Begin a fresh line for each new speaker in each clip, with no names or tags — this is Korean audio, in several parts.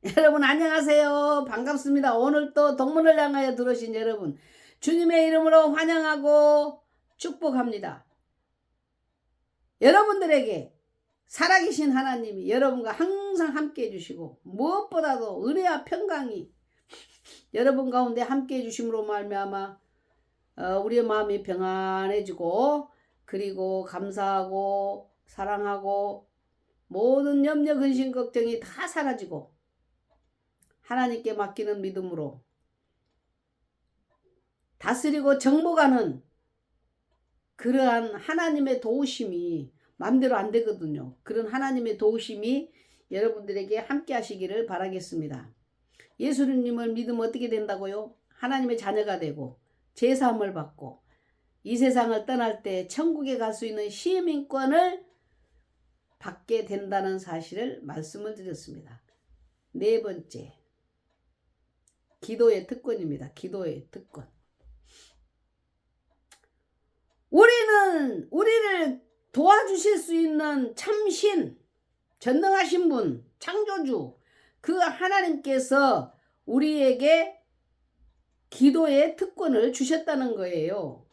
여러분 안녕하세요. 반갑습니다. 오늘 또 동문을 향하여 들어오신 여러분 주님의 이름으로 환영하고 축복합니다. 여러분들에게 살아계신 하나님이 여러분과 항상 함께 해주시고 무엇보다도 은혜와 평강이 여러분 가운데 함께 해주심으로 말미암아 어, 우리의 마음이 평안해지고 그리고 감사하고 사랑하고 모든 염려 근심 걱정이 다 사라지고 하나님께 맡기는 믿음으로 다스리고 정복하는 그러한 하나님의 도우심이 마음대로 안 되거든요. 그런 하나님의 도우심이 여러분들에게 함께 하시기를 바라겠습니다. 예수님을 믿으면 어떻게 된다고요? 하나님의 자녀가 되고 제사함을 받고 이 세상을 떠날 때 천국에 갈 수 있는 시민권을 받게 된다는 사실을 말씀을 드렸습니다. 네 번째, 기도의 특권입니다. 기도의 특권. 우리는 우리를 도와주실 수 있는 참신, 전능하신 분, 창조주, 그 하나님께서 우리에게 기도의 특권을 주셨다는 거예요.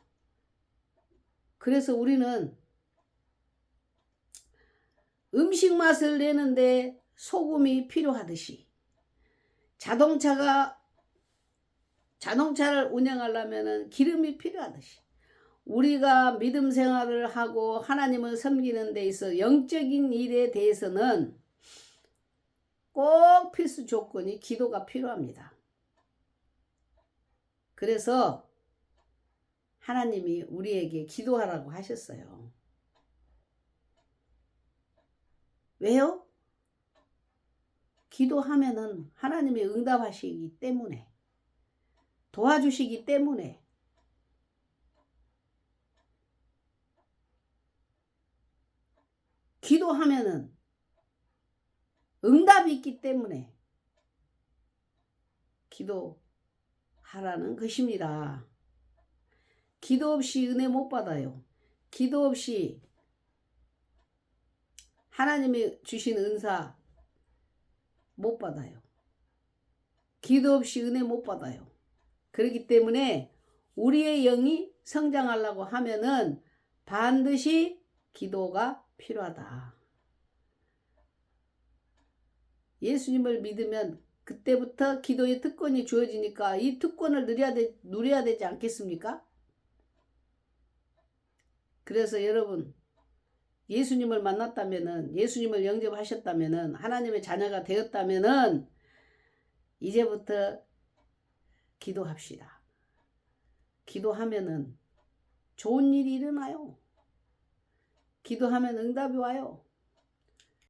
그래서 우리는 음식 맛을 내는데 소금이 필요하듯이 자동차가 자동차를 운영하려면 기름이 필요하듯이 우리가 믿음 생활을 하고 하나님을 섬기는 데 있어 영적인 일에 대해서는 꼭 필수 조건이 기도가 필요합니다. 그래서 하나님이 우리에게 기도하라고 하셨어요. 왜요? 기도하면은 하나님이 응답하시기 때문에 도와주시기 때문에 기도하면은 응답이 있기 때문에 기도하라는 것입니다. 기도 없이 은혜 못 받아요. 기도 없이 하나님이 주신 은사 못 받아요. 기도 없이 은혜 못 받아요. 그렇기 때문에 우리의 영이 성장하려고 하면은 반드시 기도가 필요하다. 예수님을 믿으면 그때부터 기도의 특권이 주어지니까 이 특권을 누려야, 되, 누려야 되지 않겠습니까? 그래서 여러분 예수님을 만났다면은 예수님을 영접하셨다면은 하나님의 자녀가 되었다면은 이제부터 기도합시다. 기도하면은 좋은 일이 일어나요. 기도하면 응답이 와요.